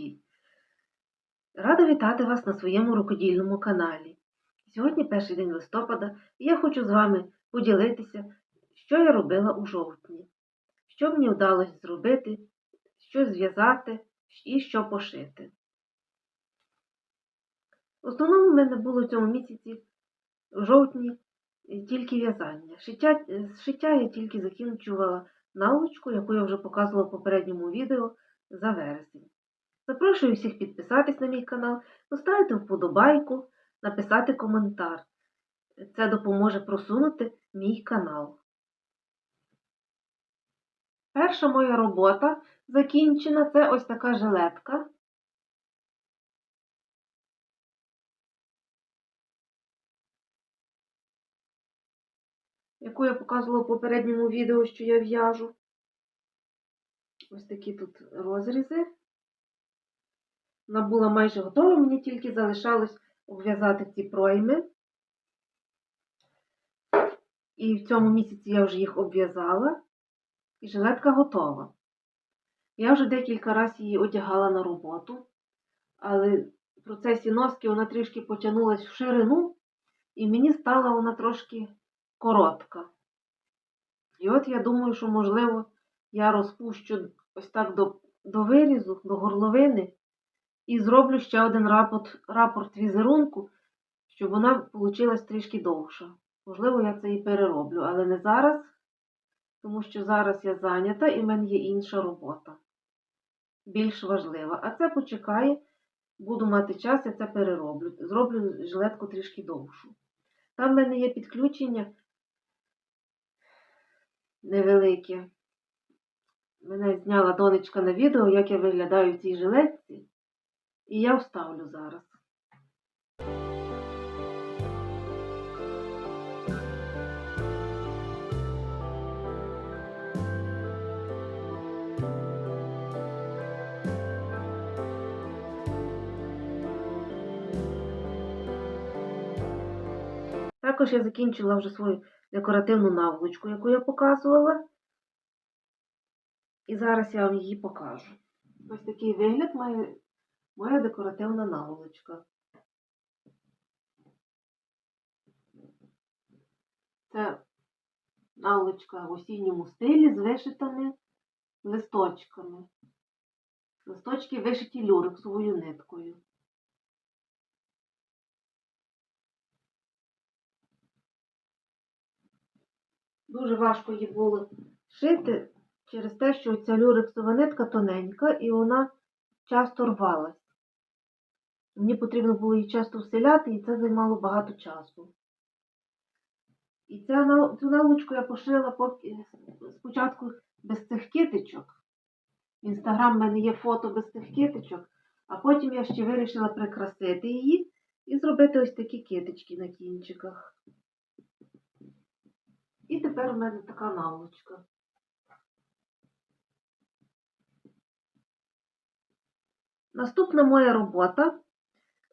глядачі! Рада вітати вас на своєму рукодільному каналі. Сьогодні перший день листопада, і я хочу з вами поділитися, що я робила у жовтні, що мені вдалося зробити, що зв'язати і що пошити. В основному в мене було в цьому місяці в жовтні тільки в'язання. Шиття, шиття я тільки закінчувала наволочку, яку я вже показувала в попередньому відео за вересень. Запрошую всіх підписатись на мій канал, поставити вподобайку, написати коментар. Це допоможе просунути мій канал. Перша моя робота закінчена це ось така жилетка. яку я показувала в попередньому відео, що я в'яжу. Ось такі тут розрізи. Вона була майже готова, мені тільки залишалось обв'язати ці пройми. І в цьому місяці я вже їх обв'язала, і жилетка готова. Я вже декілька разів її одягала на роботу, але в процесі носки вона трішки потягнулася в ширину, і мені стала вона трошки коротка. І от я думаю, що, можливо, я розпущу ось так до до вирізу, до горловини, і зроблю ще один рапорт рапорт візерунку, щоб вона вийшла трішки довша. Можливо, я це і перероблю, але не зараз, тому що зараз я зайнята і в мене є інша робота. Більш важлива. А це почекає, буду мати час, я це перероблю. Зроблю жилетку трішки довшу. Там в мене є підключення невелике. Мене зняла донечка на відео, як я виглядаю в цій жилетці, і я вставлю зараз. Також я закінчила вже свою декоративну наволочку, яку я показувала. І зараз я вам її покажу. Ось такий вигляд має моя декоративна наволочка. Це наволочка в осінньому стилі з вишитими листочками. Листочки вишиті люрексовою ниткою. Дуже важко її було шити через те, що ця люрексова нитка тоненька і вона часто рвалась. Мені потрібно було її часто вселяти, і це займало багато часу. І цю наволочку я поки, спочатку без цих китичок. В інстаграм в мене є фото без цих китичок, а потім я ще вирішила прикрасити її і зробити ось такі китички на кінчиках. І тепер у мене така наволочка. Наступна моя робота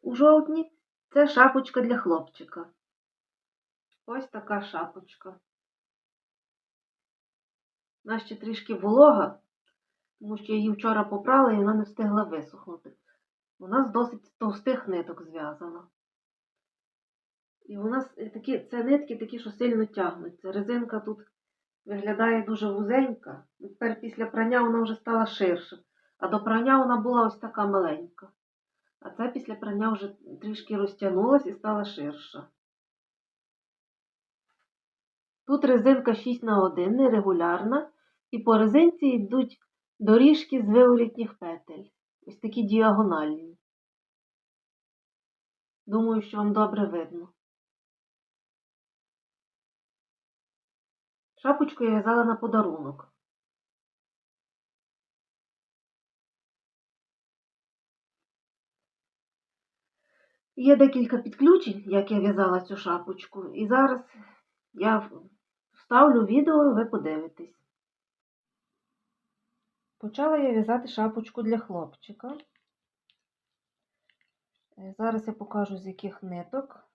у жовтні це шапочка для хлопчика. Ось така шапочка. Вона ще трішки волога, тому що її вчора попрала і вона не встигла висохнути. Вона з досить товстих ниток зв'язана. І у такі, це нитки такі, що сильно тягнуться. Резинка тут виглядає дуже вузенька. Тепер після прання вона вже стала ширша. А до прання вона була ось така маленька. А це після прання вже трішки розтягнулась і стала ширша. Тут резинка 6 на 1 нерегулярна, і по резинці йдуть доріжки з виворітніх петель. Ось такі діагональні. Думаю, що вам добре видно. Шапочку я в'язала на подарунок. Є декілька підключень, як я в'язала цю шапочку, і зараз я вставлю відео і ви подивитесь. Почала я в'язати шапочку для хлопчика. Е, зараз я покажу, з яких ниток.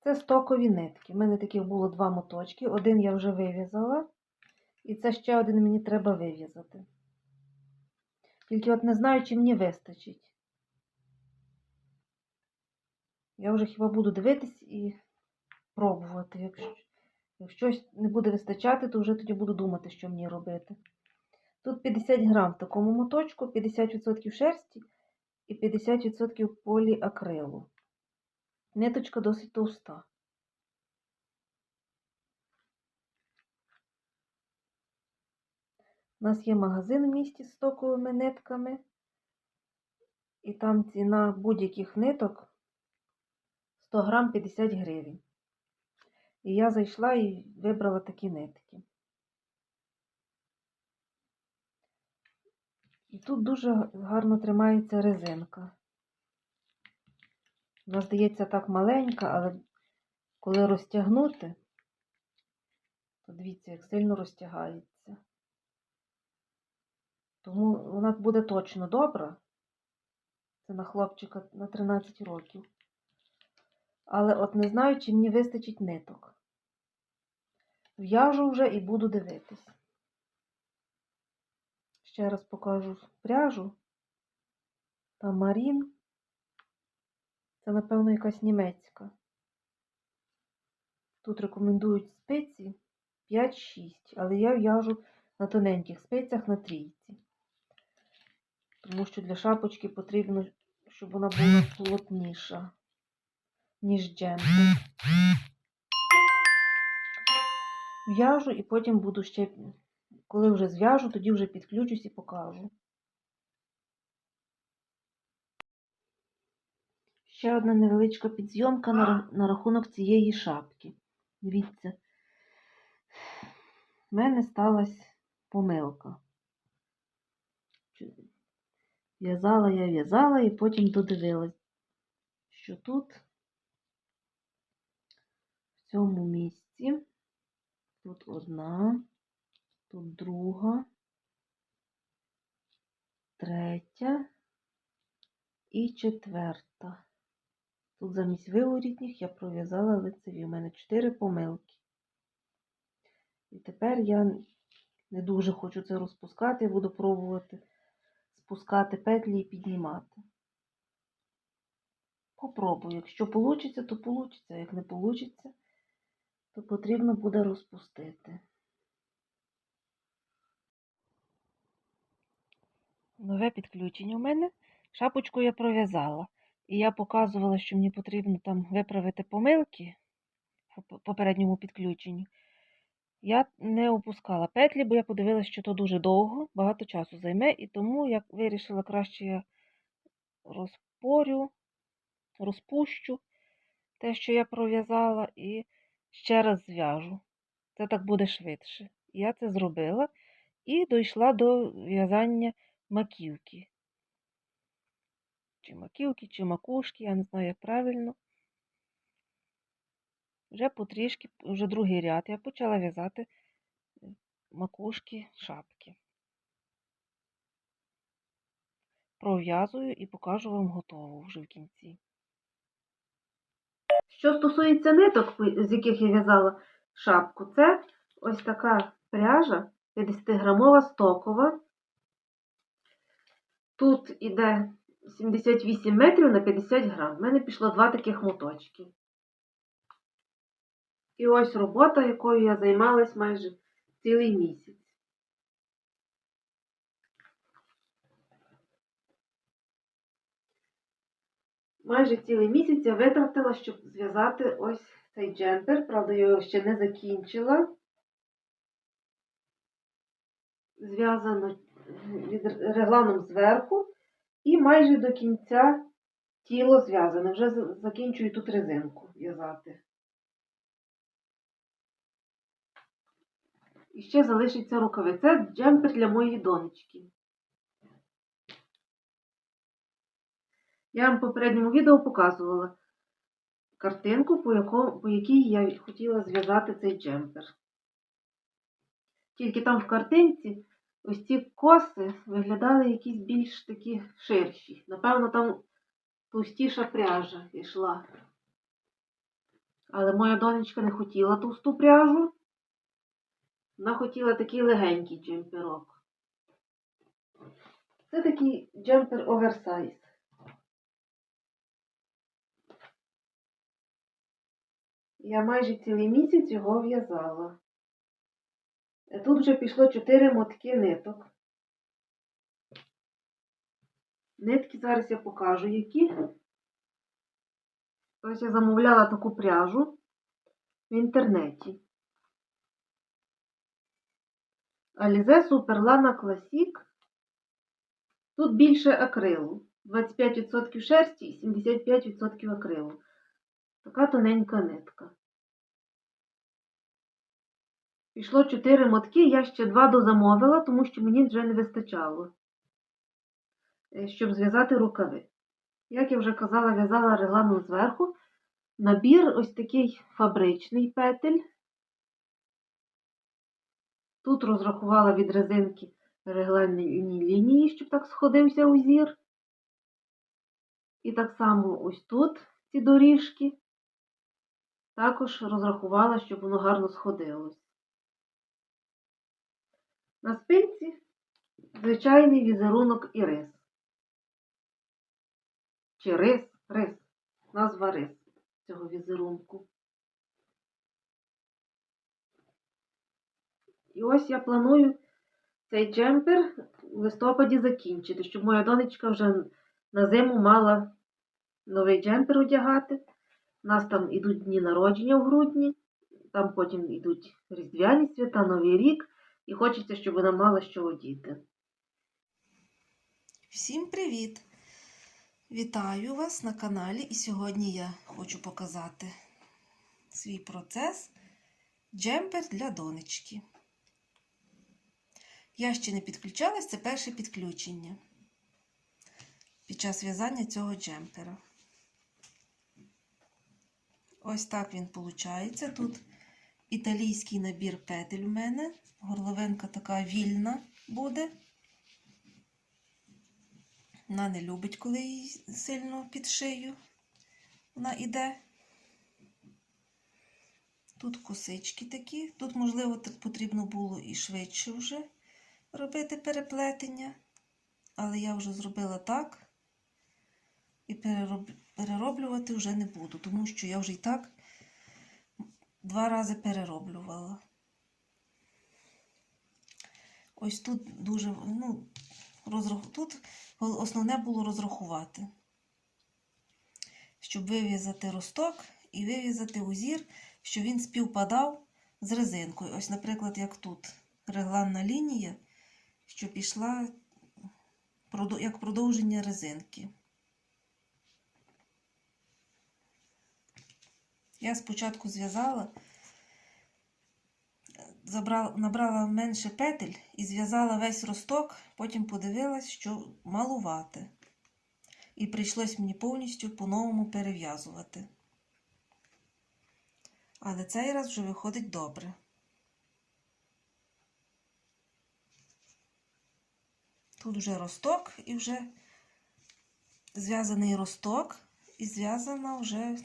Це стокові нитки. У мене таких було два моточки. Один я вже вив'язала, і це ще один мені треба вив'язати. Тільки от не знаю, чи мені вистачить. Я вже хіба буду дивитись і пробувати. Якщо, якщо не буде вистачати, то вже тоді буду думати, що мені робити. Тут 50 грам в такому моточку, 50% шерсті і 50% поліакрилу. Ниточка досить товста. У нас є магазин в місті з стоковими нитками, і там ціна будь-яких ниток 100 грам 50 гривень. І я зайшла і вибрала такі нитки. І тут дуже гарно тримається резинка. Вона здається так маленька, але коли розтягнути, то дивіться, як сильно розтягається. Тому вона буде точно добра. Це на хлопчика на 13 років. Але от не знаю, чи мені вистачить ниток. В'яжу вже і буду дивитись. Ще раз покажу пряжу. Там Марін. Це, напевно, якась німецька. Тут рекомендують спиці 5-6, але я в'яжу на тоненьких спицях на трійці. Тому що для шапочки потрібно, щоб вона була плотніша, ніж джемпер. В'яжу і потім буду ще, коли вже зв'яжу, тоді вже підключусь і покажу. Ще одна невеличка підзйомка на, на рахунок цієї шапки. Дивіться, в мене сталася помилка. В'язала я в'язала і потім додивилась, що тут, цьому місці, тут одна, тут друга, третя і четверта. Тут замість виворітніх я пров'язала лицеві. У мене чотири помилки. І тепер я не дуже хочу це розпускати, буду пробувати спускати петлі і піднімати. Попробую. Якщо вийде, то вийде. Як не вийде, то потрібно буде розпустити. Нове підключення у мене. Шапочку я пров'язала. І я показувала, що мені потрібно там виправити помилки в попередньому підключенні. Я не опускала петлі, бо я подивилася, що то дуже довго, багато часу займе, і тому я вирішила краще я розпорю, розпущу те, що я пров'язала, і ще раз зв'яжу. Це так буде швидше. Я це зробила і дійшла до в'язання маківки. Чи маківки, чи макушки, я не знаю, як правильно. Вже потрішки, вже другий ряд, я почала в'язати макушки шапки. Пров'язую і покажу вам готову вже в кінці. Що стосується ниток, з яких я в'язала шапку, це ось така пряжа 50-грамова стокова. Тут іде 78 метрів на 50 грам. У мене пішло два таких моточки. І ось робота, якою я займалась майже цілий місяць. Майже цілий місяць я витратила, щоб зв'язати ось цей джемпер. Правда, я його ще не закінчила. Зв'язано від регланом зверху. І майже до кінця тіло зв'язане. Вже закінчую тут резинку в'язати. І ще залишиться рукави. Це джемпер для моєї донечки. Я вам в попередньому відео показувала картинку, по, якому, по якій я хотіла зв'язати цей джемпер. Тільки там в картинці ось ці коси виглядали якісь більш такі ширші. Напевно, там товстіша пряжа йшла. Але моя донечка не хотіла товсту пряжу. Вона хотіла такий легенький джемперок. Це такий джемпер оверсайз. Я майже цілий місяць його в'язала. Е, Тут вже пішло 4 мотки ниток. Нитки зараз я покажу, які. Ось я замовляла таку пряжу в інтернеті. Alize Superlana Classic. Тут більше акрилу. 25% шерсті і 75% акрилу. Така тоненька нитка. Пішло 4 мотки, я ще 2 дозамовила, тому що мені вже не вистачало, е, щоб зв'язати рукави. Як я вже казала, в'язала регланом зверху. Набір ось такий фабричний петель. Тут розрахувала від резинки регланні лінії, щоб так сходився узір. І так само ось тут ці доріжки. Також розрахувала, щоб воно гарно сходилось. На спинці звичайний візерунок і рис. Чи рис? Рис. Назва рис цього візерунку. І ось я планую цей джемпер в листопаді закінчити, щоб моя донечка вже на зиму мала новий джемпер одягати. У нас там ідуть дні народження в грудні, там потім йдуть різдвяні свята, Новий рік, і хочеться, щоб вона мала що одіти. Всім привіт! Вітаю вас на каналі, і сьогодні я хочу показати свій процес джемпер для донечки. Я ще не підключалась, це перше підключення під час в'язання цього джемпера. Ось так він виходить. Тут італійський набір петель у мене. Горловинка така вільна буде. Вона не любить, коли її сильно під шию вона йде. Тут косички такі. Тут, можливо, потрібно було і швидше вже робити переплетення. Але я вже зробила так. І перероб... перероблювати вже не буду, тому що я вже і так два рази перероблювала. Ось тут дуже, ну, розрах... тут основне було розрахувати, щоб вив'язати росток і вив'язати узір, щоб він співпадав з резинкою. Ось, наприклад, як тут регланна лінія, що пішла як продовження резинки. Я спочатку зв'язала, набрала менше петель і зв'язала весь росток, потім подивилась, що малувати. І прийшлось мені повністю по-новому перев'язувати. Але цей раз вже виходить добре. Тут вже росток і вже зв'язаний росток, і зв'язана вже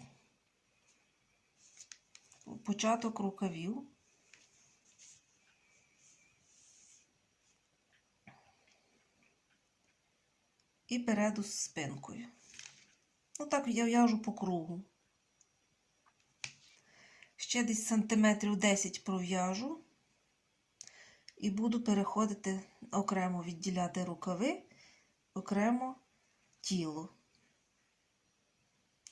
початок рукавів. І переду з спинкою. Ну так я в'яжу по кругу. Ще десь сантиметрів 10 пров'яжу і буду переходити окремо відділяти рукави, окремо тіло.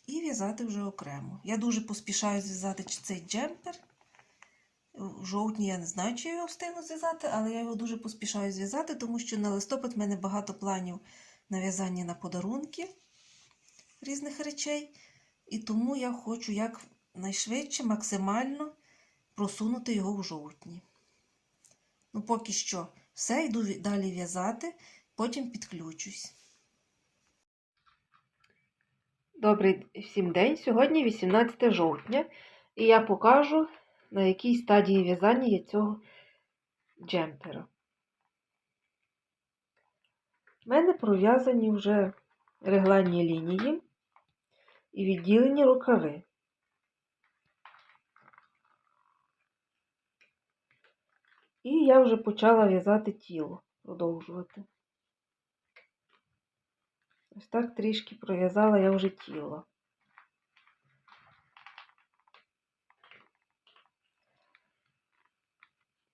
І в'язати вже окремо. Я дуже поспішаю зв'язати цей джемпер. В жовтні я не знаю, чи я його встигну зв'язати, але я його дуже поспішаю зв'язати, тому що на листопад в мене багато планів на в'язання на подарунки різних речей. І тому я хочу якнайшвидше, максимально просунути його в жовтні. Ну, поки що все, йду далі в'язати, потім підключусь. Добрий всім день. Сьогодні 18 жовтня, і я покажу, на якій стадії в'язання є цього джемпера. У мене пров'язані вже регланні лінії і відділені рукави. І я вже почала в'язати тіло, продовжувати. Ось так трішки пров'язала я вже тіло.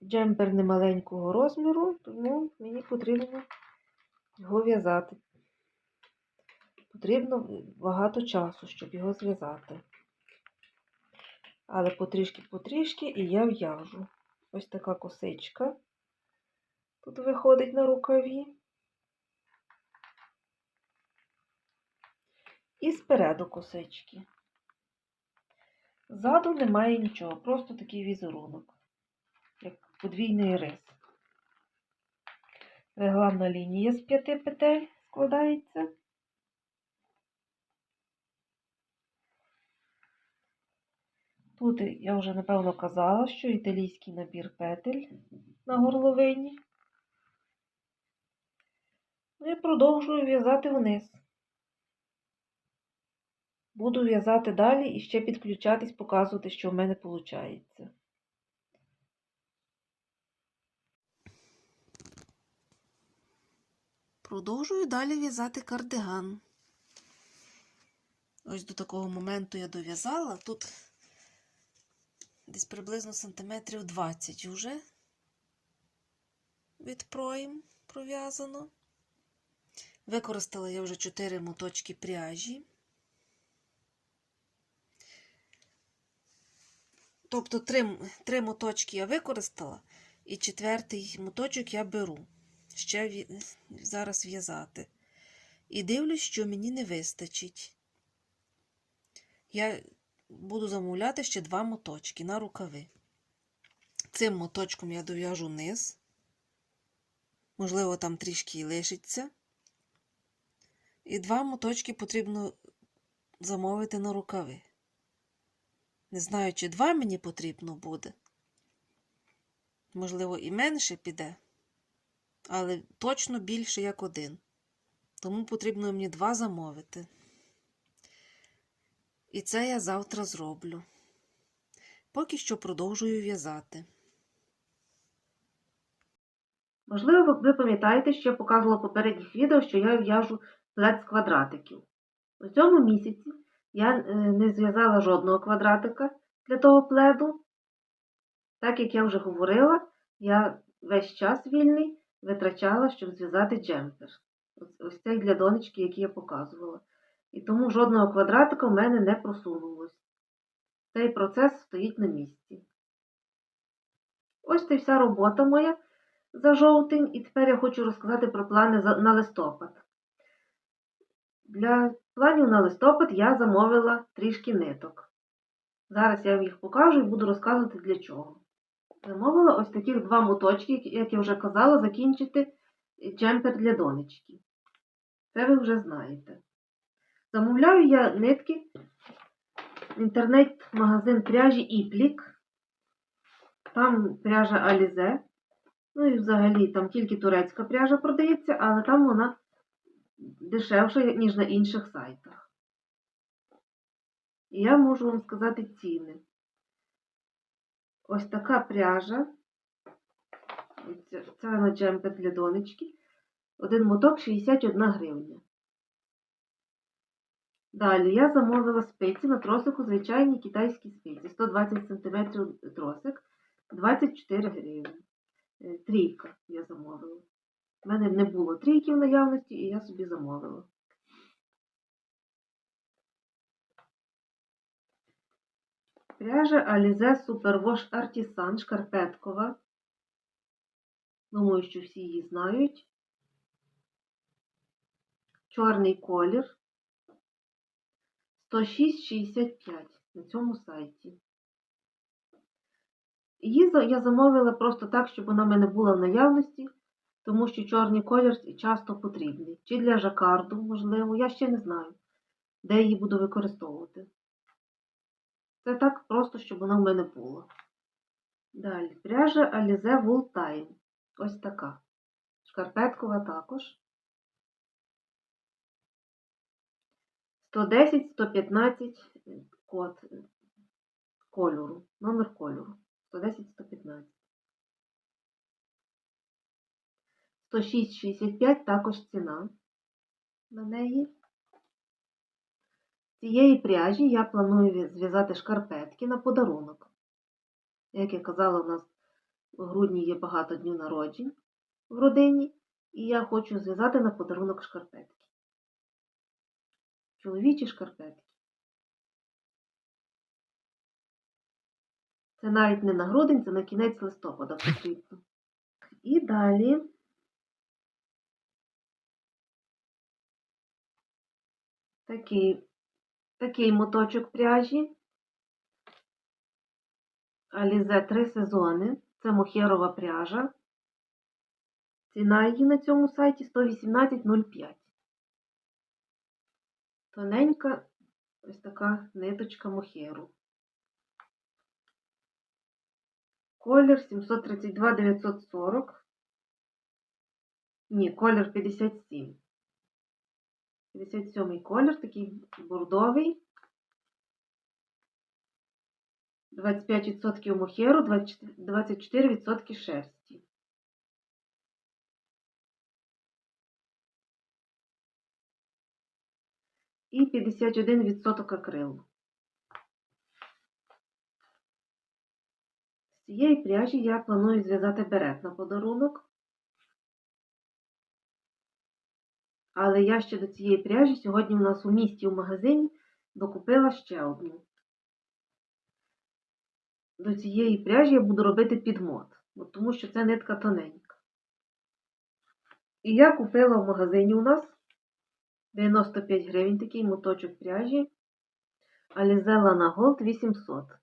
Джемпер не маленького розміру, тому мені потрібно його в'язати. Потрібно багато часу, щоб його зв'язати. Але потрішки-потрішки і я в'яжу. Ось така косичка. Тут виходить на рукаві. І спереду косички. Ззаду немає нічого, просто такий візерунок, як подвійний рис. Регланна лінія з п'яти петель складається. Тут я вже напевно казала, що італійський набір петель на горловині. Ну і продовжую в'язати вниз. Буду в'язати далі і ще підключатись, показувати, що в мене виходить. Продовжую далі в'язати кардиган. Ось до такого моменту я дов'язала. Тут десь приблизно сантиметрів 20 вже від проїм пров'язано. Використала я вже 4 моточки пряжі. Тобто три, три моточки я використала, і четвертий моточок я беру. Ще зараз в'язати. І дивлюсь, що мені не вистачить. Я буду замовляти ще два моточки на рукави. Цим моточком я дов'яжу низ. Можливо, там трішки і лишиться. І два моточки потрібно замовити на рукави. Не знаю, чи два мені потрібно буде. Можливо, і менше піде, але точно більше як один. Тому потрібно мені два замовити. І це я завтра зроблю. Поки що продовжую в'язати. Можливо, ви пам'ятаєте, що я показувала в попередніх відео, що я в'яжу плед з квадратиків. У цьому місяці я е, не зв'язала жодного квадратика для того пледу. Так як я вже говорила, я весь час вільний витрачала, щоб зв'язати джемпер. Ось- цей для донечки, який я показувала. І тому жодного квадратика в мене не просунулось. Цей процес стоїть на місці. Ось це вся робота моя за жовтень, і тепер я хочу розказати про плани на листопад. Для планів на листопад я замовила трішки ниток. Зараз я вам їх покажу і буду розказувати для чого. Замовила ось таких два моточки, як я вже казала, закінчити джемпер для донечки. Це ви вже знаєте. Замовляю я нитки інтернет-магазин пряжі Іплік. Там пряжа Алізе. Ну і взагалі там тільки турецька пряжа продається, але там вона дешевша, ніж на інших сайтах. І я можу вам сказати ціни. Ось така пряжа. Це, це на джемпер для донечки. Один моток 61 гривня. Далі я замовила спиці на тросику звичайні китайські спиці. 120 см тросик, 24 гривні. Е, Трійка я замовила. У мене не було трійки в наявності, і я собі замовила. Пряжа Alize Superwash Artisan шкарпеткова. Думаю, що всі її знають. Чорний колір. 106,65 на цьому сайті. Її я замовила просто так, щоб вона в мене була в наявності, тому що чорний колір часто потрібний. Чи для жакарду, можливо, я ще не знаю, де її буду використовувати. Це так просто, щоб вона в мене була. Далі, пряжа Alize Wool Time. Ось така. Шкарпеткова також. 110-115 код кольору, номер кольору. 110-115. 106,65 також ціна на неї. цієї пряжі я планую зв'язати шкарпетки на подарунок. Як я казала, у нас в грудні є багато днів народжень в родині, і я хочу зв'язати на подарунок шкарпетки. Чоловічі шкарпетки. Це навіть не на грудень, це на кінець листопада потрібно. І далі такий, такий моточок пряжі. Алізе три сезони. Це мохерова пряжа. Ціна її на цьому сайті 118,05. Тоненька ось така ниточка мохеру. Колір 732 940. Ні, колір 57. 57 колір, такий бордовий. 25% мохеру, 24% 24% шерсті. І 51% акрилу. З цієї пряжі я планую зв'язати берет на подарунок. Але я ще до цієї пряжі сьогодні у нас у місті у магазині докупила ще одну. До цієї пряжі я буду робити підмот, тому що це нитка тоненька. І я купила в магазині у нас 95 гривень такий моточок пряжі Alize Lana Gold 800.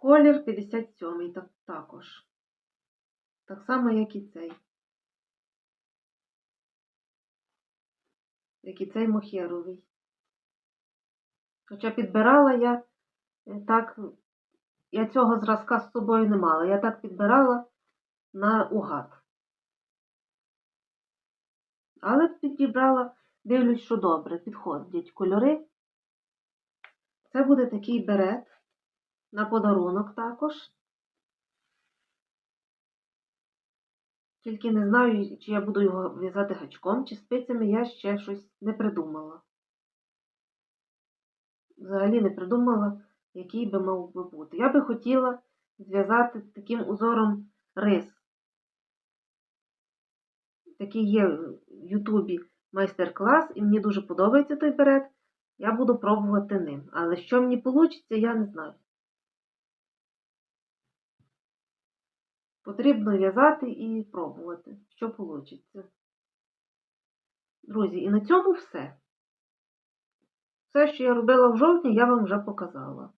Колір 57 так, також. Так само, як і цей. Як і цей мохеровий. Хоча підбирала я е, так, я цього зразка з собою не мала. Я так підбирала на угад. Але підібрала, дивлюсь, що добре, підходять кольори. Це буде такий берет на подарунок також. Тільки не знаю, чи я буду його в'язати гачком, чи спицями, я ще щось не придумала. Взагалі не придумала, який би мав би бути. Я би хотіла зв'язати таким узором рис. Такий є в Ютубі майстер-клас, і мені дуже подобається той берет. Я буду пробувати ним. Але що мені вийде, я не знаю. Потрібно в'язати і пробувати, що вийде. Друзі, і на цьому все. Все, що я робила в жовтні, я вам вже показала.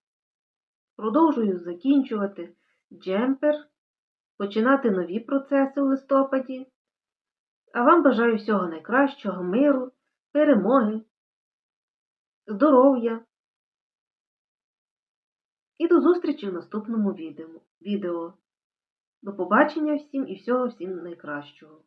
Продовжую закінчувати джемпер, починати нові процеси у листопаді. А вам бажаю всього найкращого, миру, перемоги, здоров'я. І до зустрічі в наступному відео. До побачення всім і всього всім найкращого.